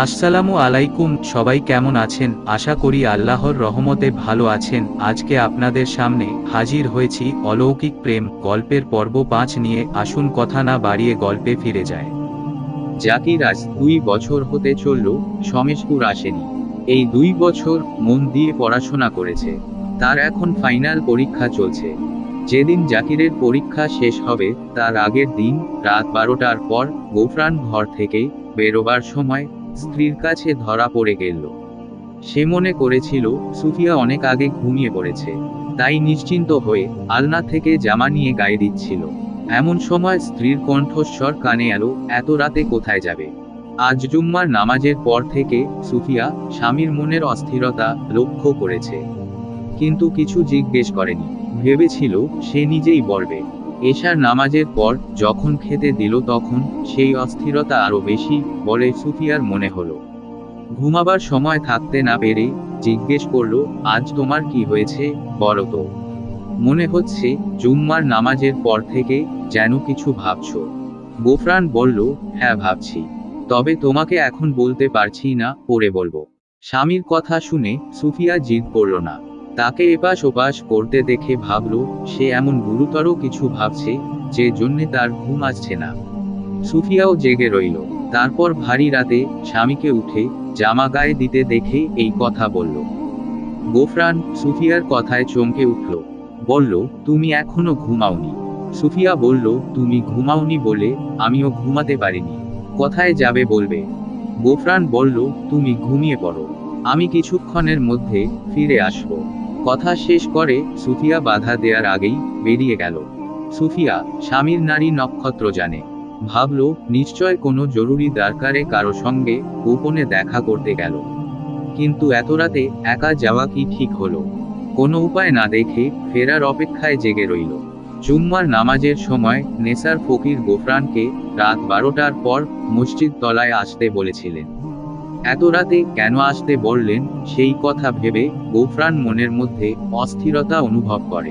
আসসালামু আলাইকুম, সবাই কেমন আছেন? আশা করি আল্লাহর রহমতে ভালো আছেন। আজকে আপনাদের সামনে হাজির হয়েছি অলৌকিক প্রেম, গল্পের পর্ব পাঁচ নিয়ে। আসুন কথা না বাড়িয়ে গল্পে ফিরে যায় জাকির, আজ দুই বছর হতে চলল সমেশপুর আসেনি। এই দুই বছর মন দিয়ে পড়াশোনা করেছে। তার এখন ফাইনাল পরীক্ষা চলছে। যেদিন জাকিরের পরীক্ষা শেষ হবে, তার আগের দিন রাত বারোটার পর গোফরান ঘর থেকে বেরোবার সময় স্ত্রীর কাছে ধরা পড়ে গেল। সে মনে করেছিল, সুফিয়া অনেক আগে ঘুমিয়ে পড়েছে, তাই নিশ্চিন্ত হয়ে আলনা থেকে জামা নিয়ে গায়ে দিচ্ছিল। এমন সময় স্ত্রীর কণ্ঠস্বর কানে এলো, এত রাতে কোথায় যাবে? আজ জুম্মার নামাজের পর থেকে সুফিয়া স্বামীর মনের অস্থিরতা লক্ষ্য করেছে। কিন্তু কিছু জিজ্ঞেস করেনি। ভেবেছিল, সে নিজেই বলবে। এশার নামাজের পর যখন খেতে দিল তখন সেই অস্থিরতা আরও বেশি বলে সুফিয়ার মনে হলো। ঘুমাবার সময় থাকতে না পেরে জিজ্ঞেস করল, আজ তোমার কি হয়েছে? বলো তো। মনে হচ্ছে জুম্মার নামাজের পর থেকে যেন কিছু ভাবছ। গোফরান বলল হ্যাঁ ভাবছি। তবে তোমাকে এখন বলতে পারছি না, পরে বলব। স্বামীর কথা শুনে সুফিয়া জিদ করল না। তাকে এপাশ ওপাশ করতে দেখে ভাবল, সে এমন গুরুতর কিছু ভাবছে, যে জন্যে তার ঘুম আসছে না। সুফিয়াও জেগে রইল। তারপর ভারী রাতে স্বামীকে উঠে জামা গায়ে দিতে দেখে এই কথা বলল। গোফরান সুফিয়ার কথায় চমকে উঠল। বলল, তুমি এখনও ঘুমাওনি। সুফিয়া বলল, তুমি ঘুমাওনি বলে আমিও ঘুমাতে পারিনি। কোথায় যাবে বলবে। গোফরান বলল, তুমি ঘুমিয়ে পড়ো। আমি কিছুক্ষণের মধ্যে ফিরে আসব। কথা শেষ করে সুফিয়া বাধা দেওয়ার আগেই বেরিয়ে গেল। সুফিয়া, স্বামীর নারী নক্ষত্র জানে। ভাবল, নিশ্চয় কোনো জরুরি দরকারে কারও সঙ্গে গোপনে দেখা করতে গেল। কিন্তু এত রাতে একা যাওয়া কি ঠিক হলো? কোনো উপায় না দেখে ফেরার অপেক্ষায় জেগে রইল। জুম্মার নামাজের সময় নেসার ফকির গোফরানকে রাত বারোটার পর মসজিদ তলায় আসতে বলেছিলেন। এত রাতে কেন আসতে বললেন? সেই কথা ভেবে গোফরান মনের মধ্যে অস্থিরতা অনুভব করে।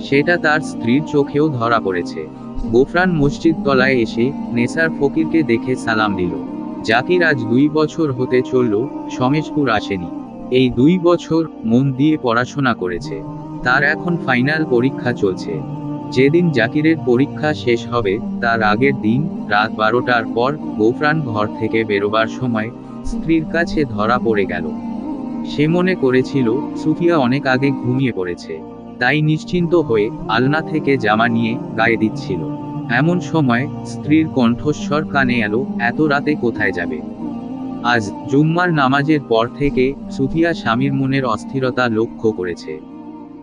সেটা তার স্ত্রীর চোখেও ধরা পড়েছে। গোফরান মসজিদ তলায় এসে নেসার ফকিরকে দেখে সালাম দিল। জাকির আজ দুই বছর হতে চলল সমেশপুর আসেনি। এই দুই বছর মন দিয়ে পড়াশোনা করেছে। তার এখন ফাইনাল পরীক্ষা চলছে। যেদিন জাকিরের পরীক্ষা শেষ হবে, তার আগের দিন রাত বারোটার পর গোফরান ঘর থেকে বেরোবার সময় স্ত্রীর কাছে ধরা পড়ে গেল। সে মনে করেছিল, সুফিয়া অনেক আগে ঘুমিয়ে পড়েছে। তাই নিশ্চিন্ত হয়ে আলনা থেকে জামা নিয়ে গায়ে দিচ্ছিল। এমন সময় স্ত্রীর কণ্ঠস্বর কানে এলো, এত রাতে কোথায় যাবে? আজ জুম্মার নামাজের পর থেকে সুফিয়া স্বামীর মনের অস্থিরতা লক্ষ্য করেছে।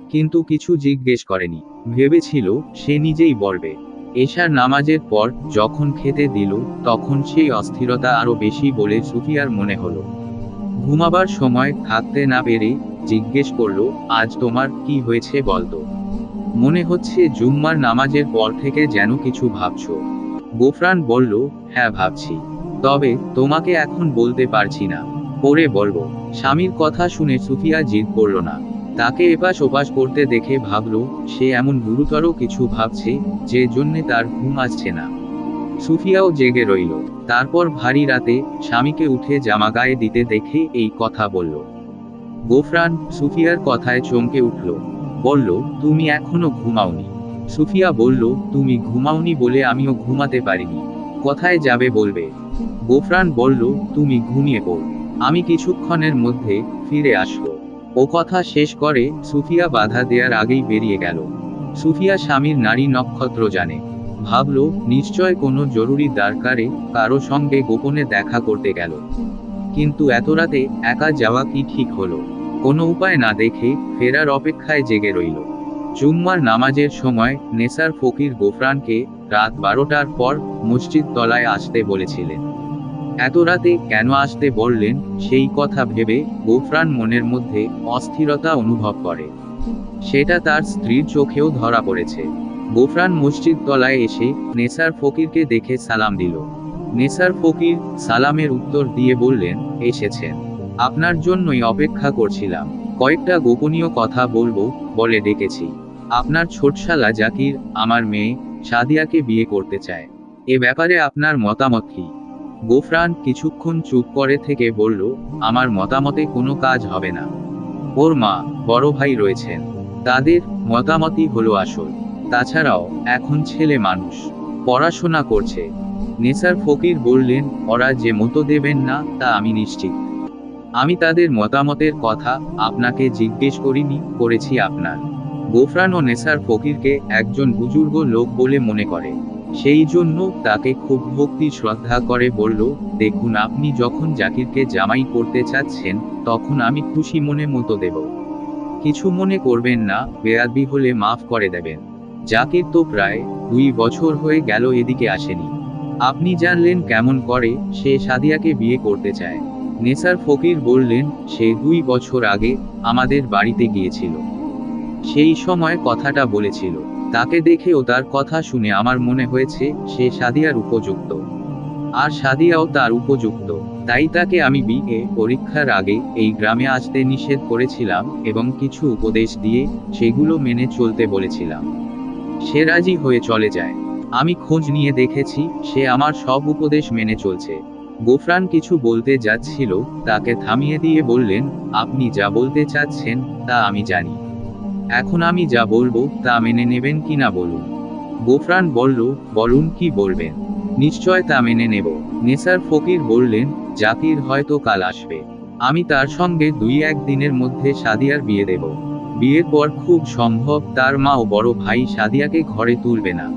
কিন্তু কিছু জিজ্ঞেস করেনি। ভেবেছিল, সে নিজেই বলবে। এশার নামাজের পর যখন খেতে দিল, তখন সেই অস্থিরতা আরও বেশি বলে সুফিয়ার মনে হলো। ঘুমাবার সময় থাকতে না পেরে জিজ্ঞেস করল, আজ তোমার কি হয়েছে বলতো? মনে হচ্ছে জুম্মার নামাজের পর থেকে যেন কিছু ভাবছ। গোফরান বলল হ্যাঁ ভাবছি। তবে তোমাকে এখন বলতে পারছি না। পরে বলব। স্বামীর কথা শুনে সুফিয়া জিদ করল না। তাকে এপাশ ওপাশ করতে দেখে ভাবল, সে এমন গুরুতর কিছু ভাবছে, যে জন্যে তার ঘুম আসছে না। সুফিয়াও জেগে রইল। তারপর ভারী রাতে স্বামীকে উঠে জামা গায়ে দিতে দেখে এই কথা বলল। গোফরান সুফিয়ার কথায় চমকে উঠল। বলল, তুমি এখনও ঘুমাওনি। সুফিয়া বলল, তুমি ঘুমাওনি বলে আমিও ঘুমাতে পারিনি। কোথায় যাবে বলবে। গোফরান বলল, তুমি ঘুমিয়ে পড়। আমি কিছুক্ষণের মধ্যে ফিরে আসব। ও কথা শেষ করে সুফিয়া বাধা দেওয়ার আগেই বেরিয়ে গেল। সুফিয়া স্বামীর নারী নক্ষত্র জানে। ভাবল, নিশ্চয় কোনো জরুরি দরকারে কারও সঙ্গে গোপনে দেখা করতে গেল। কিন্তু এত রাতে একা যাওয়া কি ঠিক হলো? কোনো উপায় না দেখে ফেরার অপেক্ষায় জেগে রইল। জুম্মার নামাজের সময় নেসার ফকির গোফরানকে রাত বারোটার পর মসজিদ তলায় আসতে বলেছিলেন। এত রাতে কেন আসতে বললেন? সেই কথা ভেবে গোফরান মনের মধ্যে অস্থিরতা অনুভব করে। সেটা তার স্ত্রীর চোখেও ধরা পড়েছে। গোফরান মসজিদ তলায় এসে নেসার ফকিরকে দেখে সালাম দিল। নেসার ফকির সালামের উত্তর দিয়ে বললেন, এসেছেন। আপনার জন্যই অপেক্ষা করছিলাম। কয়েকটা গোপনীয় কথা বলব বলে ডেকেছি। আপনার ছোটশালা জাকির, আমার মেয়ে, সাদিয়াকে বিয়ে করতে চায়। এ ব্যাপারে আপনার মতামত কি? গোফরান কিছুক্ষণ চুপ করে থেকে বলল, আমার মতামতে কোনো কাজ হবে না। ওর মা, বড় ভাই রয়েছেন। তাদের মতামতই হলো আসল। তাছাড়াও, এখন ছেলে মানুষ। পড়াশোনা করছে। নেসার ফকির বললেন, ওরা যে মতো দেবেন না, তা আমি নিশ্চিত। আমি তাদের মতামতের কথা আপনাকে জিজ্ঞেস করিনি, করেছি আপনার। গোফরান ও নেসার ফকিরকে একজন বুজুর্গ লোক বলে মনে করে। সেই জন্য তাকে খুব ভক্তি শ্রদ্ধা করে বলল, দেখুন, আপনি যখন জাকিরকে জামাই করতে চাচ্ছেন, তখন আমি খুশি মনে মতো দেব। কিছু মনে করবেন না, বেয়াদবি হলে মাফ করে দেবেন। জাকির তো প্রায় দুই বছর হয়ে গেল এদিকে আসেনি। আপনি জানলেন কেমন করে সে সাদিয়াকে বিয়ে করতে চায়। নেসার ফকির বললেন, সে দুই বছর আগে আমাদের বাড়িতে গিয়েছিল। সেই সময় কথাটা বলেছিল। তাকে দেখে ও তার কথা শুনে আমার মনে হয়েছে, সে সাদিয়ার উপযুক্ত। আর সাদিয়াও তার উপযুক্ত। তাই তাকে আমি বিয়ে পরীক্ষার আগে এই গ্রামে আসতে নিষেধ করেছিলাম এবং কিছু উপদেশ দিয়ে সেগুলো মেনে চলতে বলেছিলাম। সে রাজি হয়ে চলে যায়। আমি খোঁজ নিয়ে দেখেছি, সে আমার সব উপদেশ মেনে চলছে। গোফরান কিছু বলতে যাচ্ছিল, তাকে থামিয়ে দিয়ে বললেন, আপনি যা বলতে চাচ্ছেন, তা আমি জানি। এখন আমি যা বলব তা মেনে নেবেন কিনা বলুন। গোফরান বলল, বলুন কি বলবেন? নিশ্চয় তা মেনে নেব। নেসার ফকির বললেন জাকির হয়তো কাল আসবে। আমি তার সঙ্গে দুই এক দিনের মধ্যে সাদিয়ার বিয়ে দেব। বিয়ের পর খুব সম্ভব তার মা ও বড় ভাই সাদিয়াকে ঘরে তুলবে না।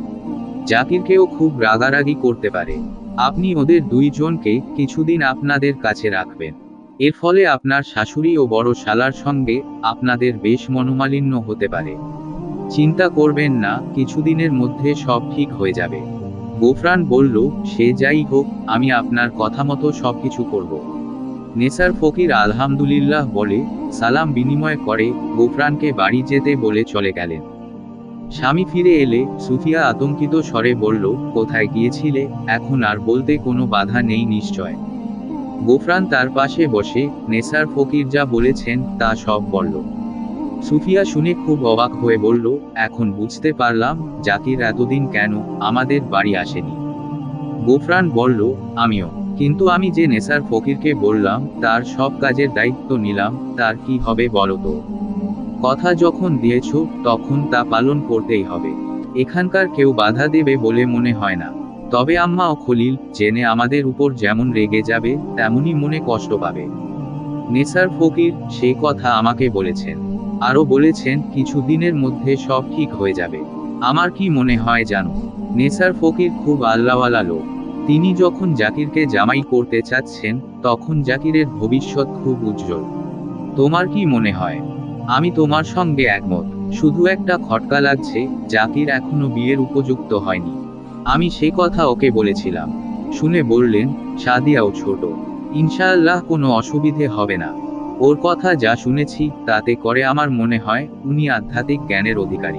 জাকিরকেও খুব রাগারাগি করতে পারে। আপনি ওদের দুইজনকে কিছুদিন আপনাদের কাছে রাখবেন। এর ফলে আপনার শাশুড়ি ও বড় শালার সঙ্গে আপনাদের বেশ মনোমালিন্য হতে পারে। চিন্তা করবেন না, কিছুদিনের মধ্যে সব ঠিক হয়ে যাবে। গোফরান বলল, সে যাই হোক, আমি আপনার কথা মতো সবকিছু করব। নেসার ফকির আলহামদুলিল্লাহ বলে, সালাম বিনিময় করে, গোফরানকে বাড়ি যেতে বলে চলে গেলেন। স্বামী ফিরে এলে, সুফিয়া আতঙ্কিত স্বরে বলল, কোথায় গিয়েছিলে? এখন আর বলতে কোনো বাধা নেই নিশ্চয়। গোফরান তার পাশে বসে নেসার ফকির যা বলেছেন তা সব বলল। সুফিয়া শুনে খুব অবাক হয়ে বলল, এখন বুঝতে পারলাম জাকির এতদিন কেন আমাদের বাড়ি আসেনি। গোফরান বলল, আমিও। কিন্তু আমি যে নেসার ফকিরকে বললাম, তার সব কাজের দায়িত্ব নিলাম, তার কি হবে বলো তো? কথা যখন দিয়েছ, তখন তা পালন করতেই হবে। এখানকার কেউ বাধা দেবে বলে মনে হয় না। তবে আম্মা ও খলিল জেনে আমাদের উপর যেমন রেগে যাবে, তেমনই মনে কষ্ট পাবে। নেসার ফকির সেই কথা আমাকে বলেছেন। আরও বলেছেন কিছু দিনের মধ্যে সব ঠিক হয়ে যাবে। আমার কি মনে হয় জানো? নেসার ফকির খুব আল্লাহওয়ালা লোক। তিনি যখন জাকিরকে জামাই করতে চাচ্ছেন, তখন জাকিরের ভবিষ্যৎ খুব উজ্জ্বল। তোমার কি মনে হয়? আমি তোমার সঙ্গে একমত। শুধু একটা খটকা লাগছে, জাকির এখনও বিয়ের উপযুক্ত হয়নি। আমি সে কথা ওকে বলেছিলাম। শুনে বললেন, সাদিয়াও ছোট। ইনশাআল্লাহ কোনো অসুবিধে হবে না। ওর কথা যা শুনেছি, তাতে করে আমার মনে হয় উনি আধ্যাত্মিক জ্ঞানের অধিকারী।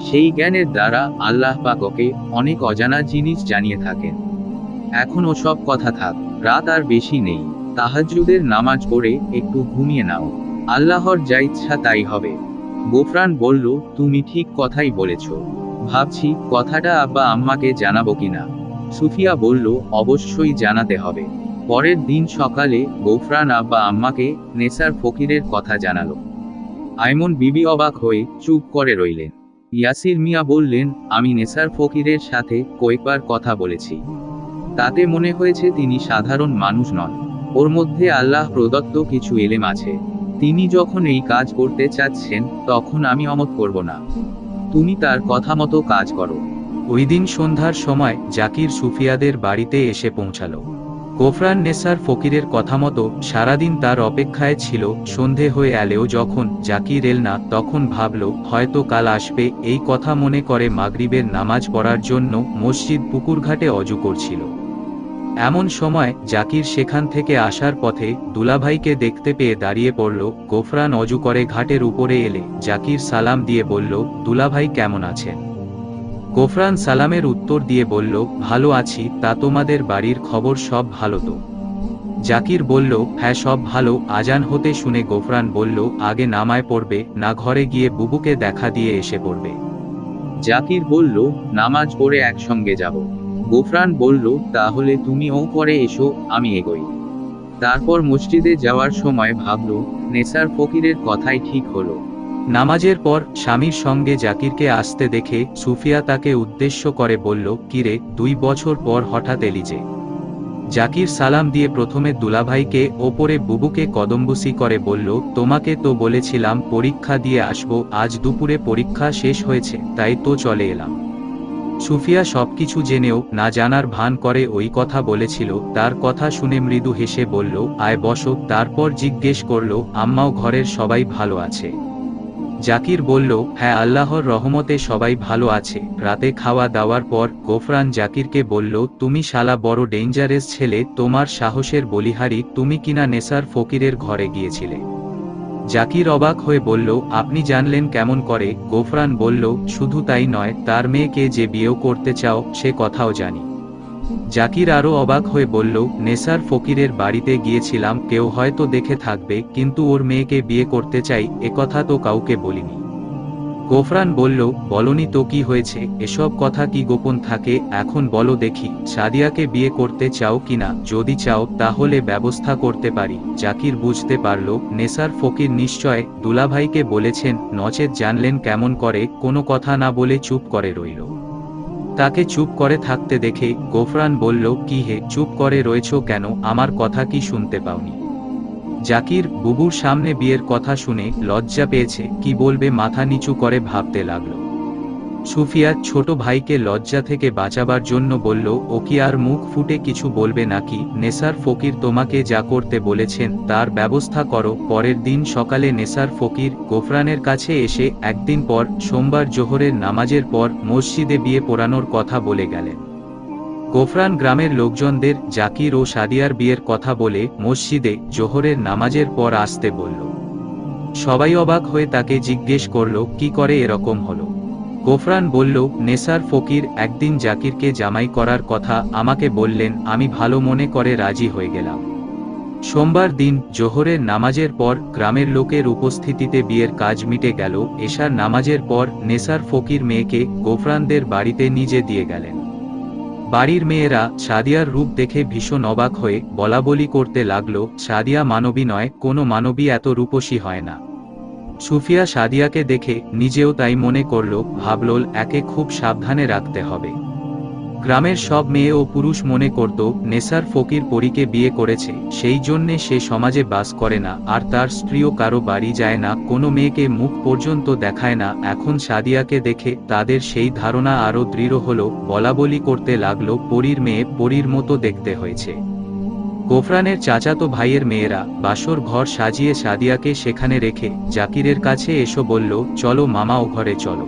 সেই জ্ঞানের দ্বারা আল্লাহ পাক ওকে অনেক অজানা জিনিস জানিয়ে থাকেন। এখন সব কথা থাক, রাত আর বেশি নেই। তাহাজ্জুদের নামাজ পড়ে একটু ঘুমিয়ে নাও। আল্লাহর যা ইচ্ছা তাই হবে। গোফরান বলল, তুমি ঠিক কথাই বলেছ। ভাবছি, কথাটা আব্বা আম্মাকে জানাব কিনা। সুফিয়া বলল, অবশ্যই জানাতে হবে। পরের দিন সকালে গোফরান আব্বা আম্মাকে নেসার ফকিরের কথা জানালো। আইমন বিবি অবাক হয়ে চুপ করে রইলেন। ইয়াসির মিয়া বললেন, আমি নেসার ফকিরের সাথে কয়েকবার কথা বলেছি। তাতে মনে হয়েছে তিনি সাধারণ মানুষ নন। ওর মধ্যে আল্লাহ প্রদত্ত কিছু এলেম আছে। তিনি যখন এই কাজ করতে চাচ্ছেন, তখন আমি অমত করব না। তুমি তার কথা মতো কাজ করো। ওই দিন সন্ধ্যার সময় জাকির সুফিয়াদের বাড়িতে এসে পৌঁছাল। কোফরান নেসার ফকিরের কথা মতো সারাদিন তার অপেক্ষায় ছিল, সন্ধে হয়ে এলেও যখন জাকির এল না, তখন ভাবল, হয়তো কাল আসবে। এই কথা মনে করে মাগরিবের নামাজ পড়ার জন্য মসজিদ পুকুরঘাটে অজু করছিল। এমন সময় জাকির সেখান থেকে আসার পথে দুলাভাইকে দেখতে পেয়ে দাঁড়িয়ে পড়ল গোফরান অজু করে ঘাটের উপরে এলে জাকির সালাম দিয়ে বলল, দুলাভাই কেমন আছেন? গোফরান সালামের উত্তর দিয়ে বলল, ভালো আছি, তা তোমাদের বাড়ির খবর সব ভালো তো? জাকির বলল হ্যাঁ সব ভালো। আজান হতে শুনে গোফরান বলল, আগে নামায় পড়বে, না ঘরে গিয়ে বুবুকে দেখা দিয়ে এসে পড়বে। জাকির বলল, নামাজ পড়ে একসঙ্গে যাব। গোফরান বলল, তাহলে তুমিও পরে এসো, আমি এগোই। তারপর মসজিদে যাওয়ার সময় ভাবল, নেসার ফকিরের কথাই ঠিক হলো। নামাজের পর স্বামীর সঙ্গে জাকিরকে আসতে দেখে সুফিয়া তাকে উদ্দেশ্য করে বলল, কিরে, দুই বছর পর হঠাৎ এলি যে। জাকির সালাম দিয়ে প্রথমে দুলাভাইকে, ওপরে বুবুকে কদম্বুসি করে বলল, তোমাকে তো বলেছিলাম পরীক্ষা দিয়ে আসব, আজ দুপুরে পরীক্ষা শেষ হয়েছে, তাই তো চলে এলাম। সুফিয়া সবকিছু জেনেও না জানার ভান করে ওই কথা বলেছিল, তার কথা শুনে মৃদু হেসে বলল, আয় বসো। তারপর জিজ্ঞেস করল, আম্মাও ঘরের সবাই ভালো আছে? জাকির বলল হ্যাঁ আল্লাহর রহমতে সবাই ভালো আছে। রাতে খাওয়া দাওয়ার পর গোফরান জাকিরকে বলল, তুমি শালা বড় ডেঞ্জারেস ছেলে, তোমার সাহসের বলিহারি, তুমি কিনা নেসার ফকিরের ঘরে গিয়েছিলে। জাকির অবাক হয়ে বলল, আপনি জানলেন কেমন করে? গোফরান বলল, শুধু তাই নয়, তার মেয়েকে যে বিয়েও করতে চাও, সে কথাও জানি। জাকির আরও অবাক হয়ে বলল, নেসার ফকিরের বাড়িতে গিয়েছিলাম, কেউ হয়তো দেখে থাকবে, কিন্তু ওর মেয়েকে বিয়ে করতে চাই একথা তো কাউকে বলিনি। গোফরান বলল, বলনি তো কি হয়েছে? এসব কথা কি গোপন থাকে? এখন বলো দেখি, সাদিয়াকে বিয়ে করতে চাও কিনা যদি চাও, তাহলে ব্যবস্থা করতে পারি। জাকির বুঝতে পারল, নেসার ফকির নিশ্চয় দুলাভাইকে বলেছেন, নচেত জানলেন কেমন করে, কোনো কথা না বলে চুপ করে রইল। তাকে চুপ করে থাকতে দেখে গোফরান বলল, কি হে, চুপ করে রয়েছ কেন? আমার কথা কি শুনতে পাওনি? জাকির বুবুর সামনে বিয়ের কথা শুনে লজ্জা পেয়েছে, কি বলবে মাথা নিচু করে ভাবতে লাগল। সুফিয়া ছোট ভাইকে লজ্জা থেকে বাঁচাবার জন্য বলল, ও কি আর মুখ ফুটে কিছু বলবে নাকি? নেসার ফকির তোমাকে যা করতে বলেছেন, তার ব্যবস্থা করো। পরের দিন সকালে নেসার ফকির গোফরানের কাছে এসে একদিন পর সোমবার জোহরের নামাজের পর মসজিদে বিয়ে পড়ানোর কথা বলে গেলেন। গোফরান গ্রামের লোকজনদের জাকির ও সাদিয়ার বিয়ের কথা বলে মসজিদে জোহরের নামাজের পর আসতে বলল। সবাই অবাক হয়ে তাকে জিজ্ঞেস করল, কি করে এরকম হলো? গোফরান বলল, নেসার ফকির একদিন জাকিরকে জামাই করার কথা আমাকে বললেন, আমি ভালো মনে করে রাজি হয়ে গেলাম। সোমবার দিন জোহরের নামাজের পর গ্রামের লোকের উপস্থিতিতে বিয়ের কাজ মিটে গেল। এশার নামাজের পর নেসার ফকির মেয়েকে গোফরানদের বাড়িতে নিজে দিয়ে গেলেন। বাড়ির মেয়েরা সাদিয়ার রূপ দেখে ভীষণ অবাক হয়ে বলাবলি করতে লাগল, সাদিয়া মানবী নয় কোনো মানবী এত রূপসী হয় না। সুফিয়া সাদিয়াকে দেখে নিজেও তাই মনে করল, ভাবলোল, একে খুব সাবধানে রাখতে হবে। গ্রামের সব মেয়ে ও পুরুষ মনে করত, নেসার ফকির পরীকে বিয়ে করেছে, সেই জন্যে সে সমাজে বাস করে না, আর তার স্ত্রীও কারও বাড়ি যায় না, কোনো মেয়েকে মুখ পর্যন্ত দেখায় না, এখন সাদিয়াকে দেখে তাদের সেই ধারণা আরও দৃঢ় হলো, বলাবলি করতে লাগল, পরীর মেয়ে পরীর মতো দেখতে হয়েছে। গোফরানের চাচাতো ভাইয়ের মেয়েরা, বাসর ঘর সাজিয়ে সাদিয়াকে সেখানে রেখে, জাকিরের কাছে এসো বলল, চলো মামা ও ঘরে চলো।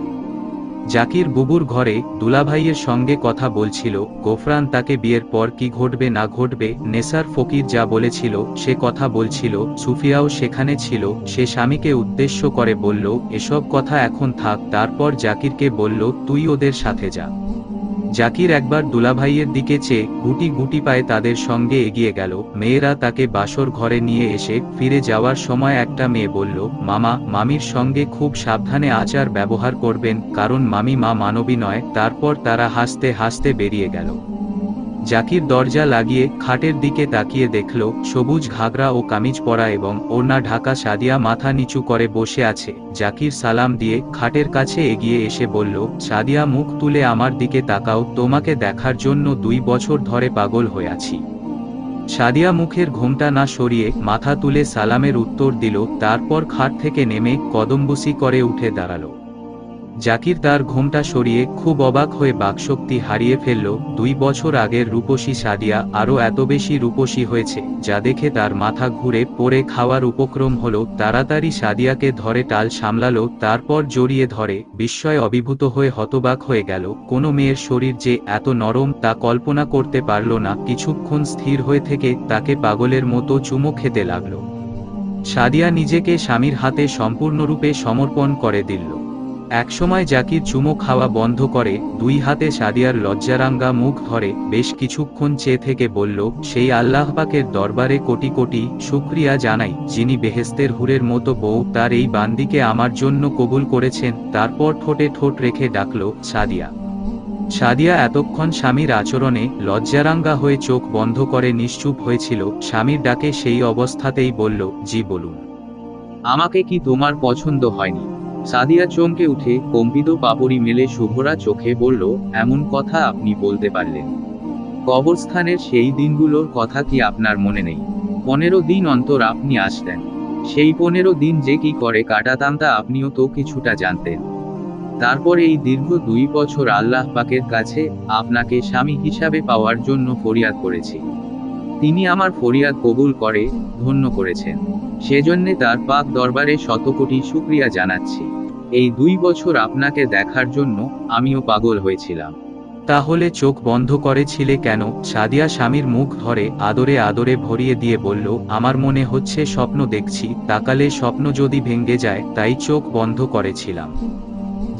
জাকির বুবুর ঘরে দুলাভাইয়ের সঙ্গে কথা বলছিল, গোফরান তাকে বিয়ের পর কি ঘটবে না ঘটবে, নেসার ফকির যা বলেছিল, সে কথা বলছিল, সুফিয়াও সেখানে ছিল, সে স্বামীকে উদ্দেশ্য করে বলল, এসব কথা এখন থাক। তারপর জাকিরকে বলল, তুই ওদের সাথে যা। জাকির একবার দুলাভাইয়ের দিকে চেয়ে গুটি গুটি পায়ে তাদের সঙ্গে এগিয়ে গেল। মেয়েরা তাকে বাসর ঘরে নিয়ে এসে ফিরে যাওয়ার সময় একটা মেয়ে বলল, মামা, মামির সঙ্গে খুব সাবধানে আচার ব্যবহার করবেন, কারণ মামি মা মানবী নয়। তারপর তারা হাসতে হাসতে বেরিয়ে গেল। জাকির দরজা লাগিয়ে খাটের দিকে তাকিয়ে দেখল, সবুজ ঘাগরা ও কামিজ পরা এবং ওড়না ঢাকা সাদিয়া মাথা নিচু করে বসে আছে। জাকির সালাম দিয়ে খাটের কাছে এগিয়ে এসে বলল, সাদিয়া মুখ তুলে আমার দিকে তাকাও, তোমাকে দেখার জন্য দুই বছর ধরে পাগল হয়ে আছি। সাদিয়া মুখের ঘোমটা না সরিয়ে মাথা তুলে সালামের উত্তর দিল, তারপর খাট থেকে নেমে কদম্বুসি করে উঠে দাঁড়াল। জাকির তার ঘোমটা সরিয়ে খুব অবাক হয়ে বাকশক্তি হারিয়ে ফেলল। দুই বছর আগের রূপসী সাদিয়া আরও এত বেশি রূপসী হয়েছে, যা দেখে তার মাথা ঘুরে পড়ে খাওয়ার উপক্রম হল। তাড়াতাড়ি সাদিয়াকে ধরে টাল সামলালো, তারপর জড়িয়ে ধরে। বিস্ময় অভিভূত হয়ে হতবাক হয়ে গেল। কোনো মেয়ের শরীর যে এত নরম তা কল্পনা করতে পারল না। কিছুক্ষণ স্থির হয়ে থেকে তাকে পাগলের মতো চুমো খেতে লাগল। সাদিয়া নিজেকে স্বামীর হাতে সম্পূর্ণরূপে সমর্পণ করে দিল। একসময় জাকির চুমো খাওয়া বন্ধ করে দুই হাতে সাদিয়ার লজ্জারাঙ্গা মুখ ধরে বেশ কিছুক্ষণ চেয়ে থেকে বলল, সেই আল্লাহ পাকের দরবারে কোটি কোটি শুক্রিয়া জানাই, যিনি বেহেস্তের হুরের মতো বউ তার এই বান্দিকে আমার জন্য কবুল করেছেন। তারপর ঠোঁটে ঠোঁট রেখে ডাকল সাদিয়া। সাদিয়া এতক্ষণ স্বামীর আচরণে লজ্জারাঙ্গা হয়ে চোখ বন্ধ করে নিশ্চুপ হয়েছিল। স্বামীর ডাকে সেই অবস্থাতেই বলল, জি, বলুন। আমাকে কি তোমার পছন্দ হয়নি? সাদিয়া চমকে উঠে কম্পিত পাপড়ি মেলে শুভরা চোখে বলল, এমন কথা আপনি বলতে পারলেন। কবরস্থানের সেই দিনগুলোর কথা কি আপনার মনে নেই? পনেরো দিন অন্তর আপনি আসতেন সেই পনেরো দিন যে কি করে কাটাতাম তা আপনিও তো কিছুটা জানতেন। তারপর এই দীর্ঘ দুই বছর আল্লাহ পাকের কাছে আপনাকে স্বামী হিসাবে পাওয়ার জন্য ফরিয়াদ করেছি। তিনি আমার ফরিয়াদ কবুল করে, ধন্য করেছেন। সেজন্যে তার পাক দরবারে শতকোটি শুক্রিয়া জানাচ্ছি। এই দুই বছর আপনাকে দেখার জন্য আমিও পাগল হয়েছিলাম। তাহলে চোখ বন্ধ করেছিলে কেন? সাদিয়া স্বামীর মুখ ধরে আদরে আদরে ভরিয়ে দিয়ে বলল, আমার মনে হচ্ছে স্বপ্ন দেখছি, তাকালে স্বপ্ন যদি ভেঙ্গে যায়, তাই চোখ বন্ধ করেছিলাম।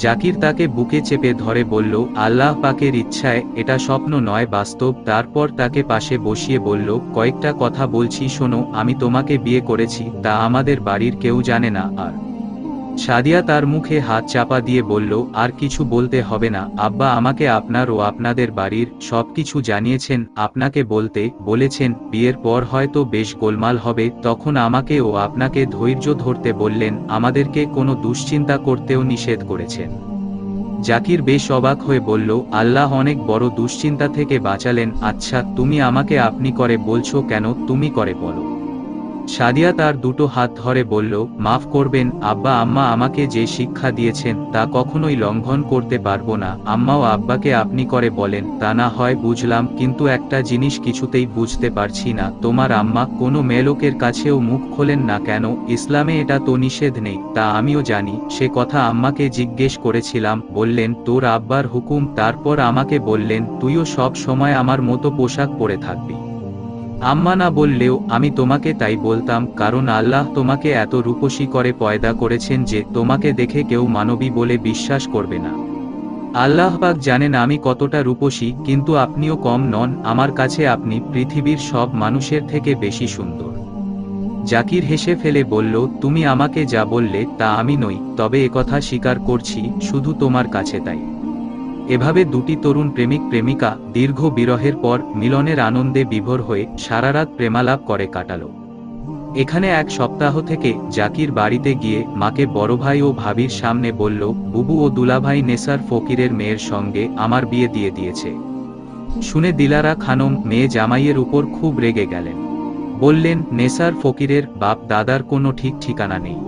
জাকির তাকে বুকে চেপে ধরে বলল, আল্লাহ পাকের ইচ্ছায় এটা স্বপ্ন নয়, বাস্তব। তারপর তাকে পাশে বসিয়ে বলল, কয়েকটা কথা বলছি, শোনো, আমি তোমাকে বিয়ে করেছি, তা আমাদের বাড়ির কেউ জানে না, আর সাদিয়া তার মুখে হাত চাপা দিয়ে বলল, আর কিছু বলতে হবে না, আব্বা আমাকে আপনার ও আপনাদের বাড়ির সবকিছু জানিয়েছেন, আপনাকে বলতে বলেছেন, বিয়ের পর হয়তো বেশ গোলমাল হবে, তখন আমাকে ও আপনাকে ধৈর্য ধরতে বললেন, আমাদেরকে কোনো দুশ্চিন্তা করতেও নিষেধ করেছেন। জাকির বেশ অবাক হয়ে বলল, আল্লাহ অনেক বড় দুশ্চিন্তা থেকে বাঁচালেন আচ্ছা তুমি আমাকে আপনি করে বলছো কেন, তুমি করে বলো। সাদিয়া তার দুটো হাত ধরে বলল, মাফ করবেন, আব্বা, আম্মা আমাকে যে শিক্ষা দিয়েছেন, তা কখনোই লঙ্ঘন করতে পারব না। আম্মাও আব্বাকে আপনি করে বলেন, তা না হয় বুঝলাম, কিন্তু একটা জিনিস কিছুতেই বুঝতে পারছি না। তোমার আম্মা কোনো মেলোকের কাছেও মুখ খোলেন না কেন? ইসলামে এটা তো নিষেধ নেই, তা আমিও জানি। সে কথা আম্মাকে জিজ্ঞেস করেছিলাম, বললেন, তোর আব্বার হুকুম, তারপর আমাকে বললেন, তুইও সব সময় আমার মতো পোশাক পরে থাকবি। আম্মা না বললেও আমি তোমাকে তাই বলতাম, কারণ আল্লাহ তোমাকে এত রূপসী করে পয়দা করেছেন যে তোমাকে দেখে কেউ মানবী বলে বিশ্বাস করবে না। আল্লাহ পাক জানেন আমি কতটা রূপসী, কিন্তু আপনিও কম নন, আমার কাছে আপনি পৃথিবীর সব মানুষের থেকে বেশি সুন্দর। জাকির হেসে ফেলে বলল, তুমি আমাকে যা বললে তা আমি নই, তবে একথা স্বীকার করছি, শুধু তোমার কাছে তাই। এভাবে দুটি তরুণ প্রেমিক প্রেমিকা দীর্ঘ বিরহের পর মিলনের আনন্দে বিভোর হয়ে সারারাত প্রেমালাপ করে কাটালো। এখানে এক সপ্তাহ থেকে জাকির বাড়িতে গিয়ে মাকে বড় ভাই ও ভাবির সামনে বলল, বুবু ও দুলাভাই নেসার ফকিরের মেয়ের সঙ্গে আমার বিয়ে দিয়ে দিয়েছে। শুনে দিলারা খানম মেয়ে জামাইয়ের উপর খুব রেগে গেলেন। বললেন, নেসার ফকিরের বাপ দাদার কোনো ঠিক ঠিকানা নেই।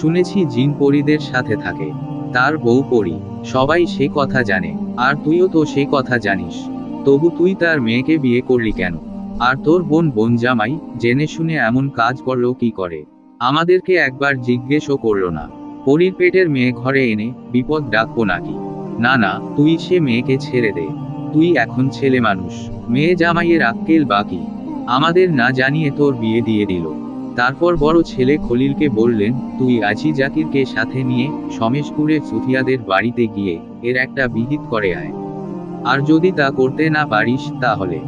শুনেছি জিন পরিদের সাথে থাকে। তার বউ পরি। সবাই সে কথা জানে। আর তুইও তো সে কথা জানিস। তবু তুই তার মেয়েকে বিয়ে করলি কেন? আর তোর বোন বোন জামাই জেনে শুনে এমন কাজ করল কি করে? আমাদেরকে একবার জিজ্ঞেসও করল না। পরির পেটের মেয়ে ঘরে এনে বিপদ ডাকবো নাকি? না না, তুই সে মেয়েকে ছেড়ে দে। তুই এখন ছেলে মানুষ, মেয়ে জামাইয়ের আক্কেল বাকি। আমাদের না জানিয়ে তোর বিয়ে দিয়ে দিল। তারপর বড় ছেলে খলিলকে বললেন, তুই আজি জাকিরকে সাথে নিয়ে সমেশপুরে সুফিয়াদের বাড়িতে গিয়ে এর একটা বিহিত করে আয়। আর যদি তা করতে না পারিস তাহলে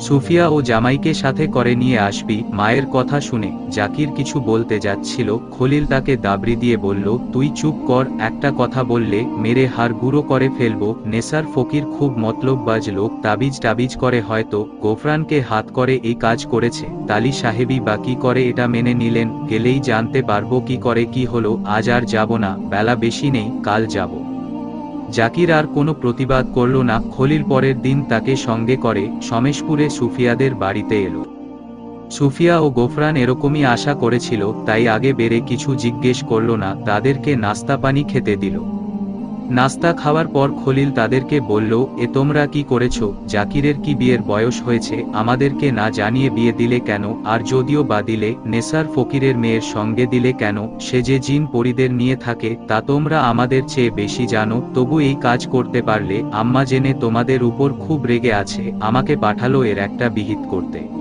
সুফিয়া ও জামাইকে সাথে করে নিয়ে আসবি, মায়ের কথা শুনে। জাকির কিছু বলতে যাচ্ছিল, খলিল তাকে দাবড়ি দিয়ে বলল, তুই চুপ কর, একটা কথা বললে মেরে হার গুঁড়ো করে ফেলব। নেসার ফকির খুব মতলববাজ লোক, তাবিজ টাবিজ করে হয়তো, গোফরানকে হাত করে এই কাজ করেছে। তালি সাহেবি, বা কি করে এটা মেনে নিলেন? গেলেই জানতে পারব কি করে, কি হলো? আজ আর যাব না, বেলা বেশি নেই, কাল যাব। জাকির আর কোনো প্রতিবাদ করল না, খলিল পরের দিন তাকে সঙ্গে করে সমেশপুরে সুফিয়াদের বাড়িতে এলো। সুফিয়া ও গোফরান এরকমই আশা করেছিল, তাই আগে বেড়ে কিছু জিজ্ঞেস করল না, তাদেরকে নাস্তা পানি খেতে দিল। নাস্তা খাওয়ার পর খলিল তাদেরকে বলল, এ তোমরা কি করেছ? জাকিরের কি বিয়ের বয়স হয়েছে? আমাদেরকে না জানিয়ে বিয়ে দিলে কেন? আর যদিও বা দিলে, নেসার ফকিরের মেয়ের সঙ্গে দিলে কেন? সে যে জিন পরিদের নিয়ে থাকে, তা তোমরা আমাদের চেয়ে বেশি জানো। তবু এই কাজ করতে পারলে, আম্মা জেনে তোমাদের উপর খুব রেগে আছে। আমাকে পাঠালো এর একটা বিহিত করতে।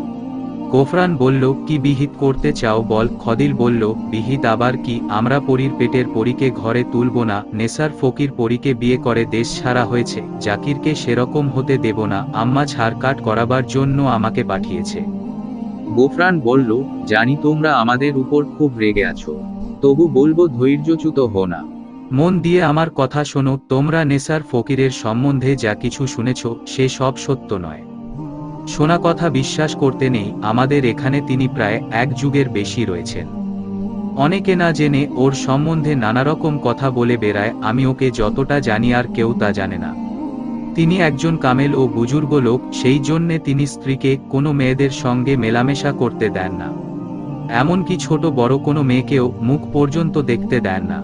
গোফরান বলল, কি বিহিত করতে চাও বল। খদিল বলল, বিহিত আবার কি? আমরা পরীর পেটের পরীকে ঘরে তুলব না, নেসার ফকির পরীকে বিয়ে করে দেশ ছাড়া হয়েছে, জাকিরকে সেরকম হতে দেব না, আম্মা ছাড়কাট করাবার জন্য আমাকে পাঠিয়েছে। গোফরান বলল, জানি তোমরা আমাদের উপর খুব রেগে আছো, তবু বলব ধৈর্যচ্যুত হো না। মন দিয়ে আমার কথা শোনো, তোমরা নেসার ফকিরের সম্বন্ধে যা কিছু শুনেছ, সে সব সত্য নয়। শোনা কথা বিশ্বাস করতে নেই, আমাদের এখানে তিনি প্রায় এক যুগের বেশি রয়েছেন। অনেকে না জেনে ওর সম্বন্ধে নানা রকম কথা বলে বেড়ায়, আমি ওকে যতটা জানি আর কেউ তা জানে না। তিনি একজন কামেল ও বুজুর্গ লোক, সেই জন্যে তিনি স্ত্রীকে কোনো মেয়েদের সঙ্গে মেলামেশা করতে দেন না। এমনকি ছোট বড় কোনো মেয়েকেও মুখ পর্যন্ত দেখতে দেন না।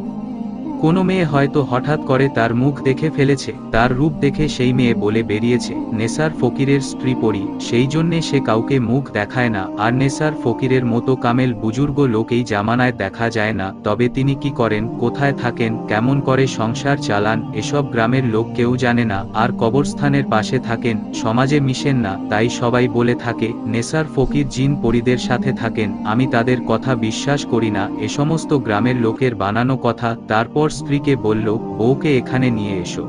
কোনো মেয়ে হয়তো হঠাৎ করে তার মুখ দেখে ফেলেছে, তার রূপ দেখে সেই মেয়ে বলে বেরিয়েছে, নেসার ফকিরের স্ত্রী পড়ি সেই জন্যে সে কাউকে মুখ দেখায় না, আর নেসার ফকিরের মতো কামেল বুজুর্গ লোক এই জামানায় দেখা যায় না, তবে তিনি কি করেন, কোথায় থাকেন, কেমন করে সংসার চালান, এসব গ্রামের লোক কেউ জানে না, আর কবরস্থানের পাশে থাকেন, সমাজে মিশেন না, তাই সবাই বলে থাকে, নেসার ফকির জিন পরিদের সাথে থাকেন, আমি তাদের কথা বিশ্বাস করি না, এ সমস্ত গ্রামের লোকের বানানো কথা, তারপর স্ত্রীকে বলল, বউকে এখানে নিয়ে এসো।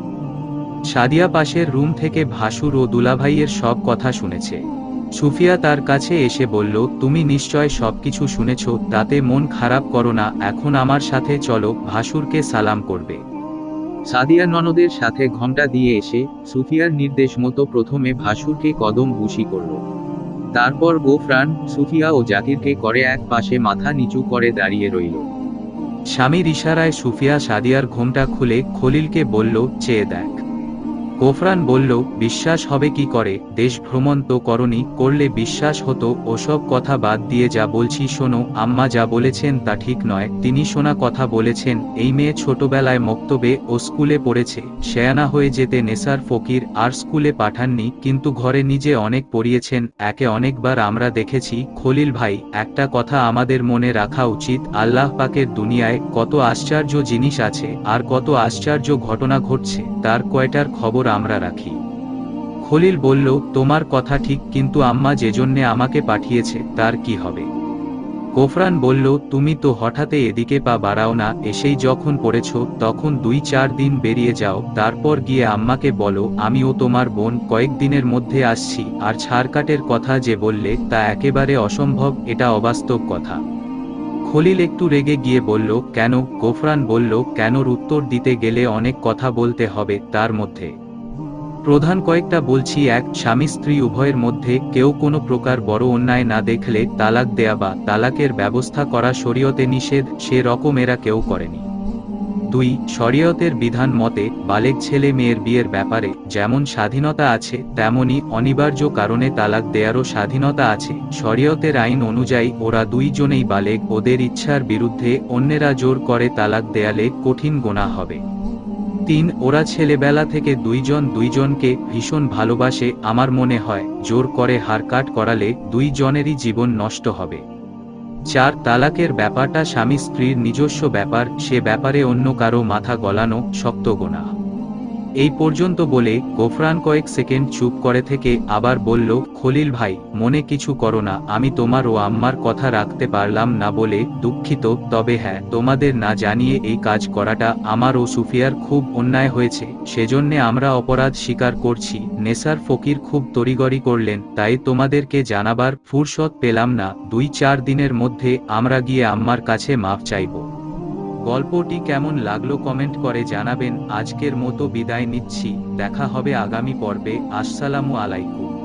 সাদিয়া পাশের রুম থেকে ভাসুর ও দুলাভাইয়ের সব কথা শুনেছে। সুফিয়া তার কাছে এসে বলল, তুমি নিশ্চয় সবকিছু শুনেছ, তাতে মন খারাপ করো না, এখন আমার সাথে চলো, ভাসুরকে সালাম করবে। সাদিয়া ননদের সাথে ঘণ্টা দিয়ে এসে সুফিয়ার নির্দেশ মতো প্রথমে ভাসুরকে কদম বুশি করল। তারপর গোফরান, সুফিয়া ও জাকিরকে করে এক পাশে মাথা নিচু করে দাঁড়িয়ে রইল। স্বামীর ইশারায় সুফিয়া সাদিয়ার ঘোমটা খুলে খলিলকে বলল চেয়ে দেখ। গোফরান বলল, বিশ্বাস হবে কি করে? দেশ ভ্রমণ তো করনি, করলে বিশ্বাস হতো, ওসব কথা বাদ দিয়ে যা বলছি শোনো, আম্মা যা বলেছেন তা ঠিক নয়, তিনি শোনা কথা বলেছেন, এই মেয়ে ছোটবেলায় মক্তবে ও স্কুলে পড়েছে, শেয়ানা হয়ে যেতে নেসার ফকির আর স্কুলে পাঠাননি, কিন্তু ঘরে নিজে অনেক পড়িয়েছেন, একে অনেকবার আমরা দেখেছি, খলিল ভাই, একটা কথা আমাদের মনে রাখা উচিত, আল্লাহ পাকের দুনিয়ায় কত আশ্চর্য জিনিস আছে, আর কত আশ্চর্য ঘটনা ঘটছে, তার কয়টার খবর আমরা রাখি। খলিল বলল, তোমার কথা ঠিক, কিন্তু আম্মা যে জন্যে আমাকে পাঠিয়েছে, তার কি হবে? গোফরান বলল, তুমি তো হঠাৎ এদিকে পা বাড়াও না, এসেই যখন পড়েছ, তখন দুই চার দিন বেরিয়ে যাও, তারপর গিয়ে আম্মাকে বলো আমিও তোমার বোন কয়েকদিনের মধ্যে আসছি, আর ছাড়কাটের কথা যে বললে, তা একেবারে অসম্ভব, এটা অবাস্তব কথা। খলিল একটু রেগে গিয়ে বলল, কেন? গোফরান বলল, কেনর উত্তর দিতে গেলে অনেক কথা বলতে হবে, তার মধ্যে। প্রধান কয়েকটা বলছি, এক, স্বামী স্ত্রী উভয়ের মধ্যে কেউ কোনো প্রকার বড় অন্যায় না দেখলে তালাক দেয়া বা তালাকের ব্যবস্থা করা শরীয়তে নিষেধ, সে রকম এরা কেউ করেনি। দুই, শরীয়তের বিধান মতে বালেক ছেলে মেয়ের বিয়ের ব্যাপারে যেমন স্বাধীনতা আছে, তেমনি অনিবার্য কারণে তালাক দেয়ারও স্বাধীনতা আছে। শরীয়তের আইন অনুযায়ী ওরা দুইজনেই বালেক, ওদের ইচ্ছার বিরুদ্ধে অন্যেরা জোর করে তালাক দেয়ালে কঠিন গোনা হবে। তিন, ওরা ছেলেবেলা থেকে দুইজন দুইজনকে ভীষণ ভালোবাসে, আমার মনে হয়, জোর করে হারকাট করালে দুইজনেরই জীবন নষ্ট হবে। চার, তালাকের ব্যাপারটা স্বামী স্ত্রীর নিজস্ব ব্যাপার, সে ব্যাপারে অন্য কারও মাথা গলানো শক্ত গোনা। এই পর্যন্ত বলে গোফরান কয়েক সেকেন্ড চুপ করে থেকে আবার বলল, খলিল ভাই, মনে কিছু করো না, আমি তোমার ও আম্মার কথা রাখতে পারলাম না বলে দুঃখিত, তবে হ্যাঁ তোমাদের না জানিয়ে এই কাজ করাটা আমার ও সুফিয়ার খুব অন্যায় হয়েছে, সেজন্যে আমরা অপরাধ স্বীকার করছি। নেসার ফকির খুব তড়িগড়ি করলেন, তাই তোমাদেরকে জানাবার ফুরসত পেলাম না, দুই চার দিনের মধ্যে আমরা গিয়ে আম্মার কাছে মাফ চাইব। গল্পটি কেমন লাগল কমেন্ট করে জানাবেন। আজকের মতো বিদায় নিচ্ছি। দেখা হবে আগামী পর্বে। আসসালামু আলাইকুম।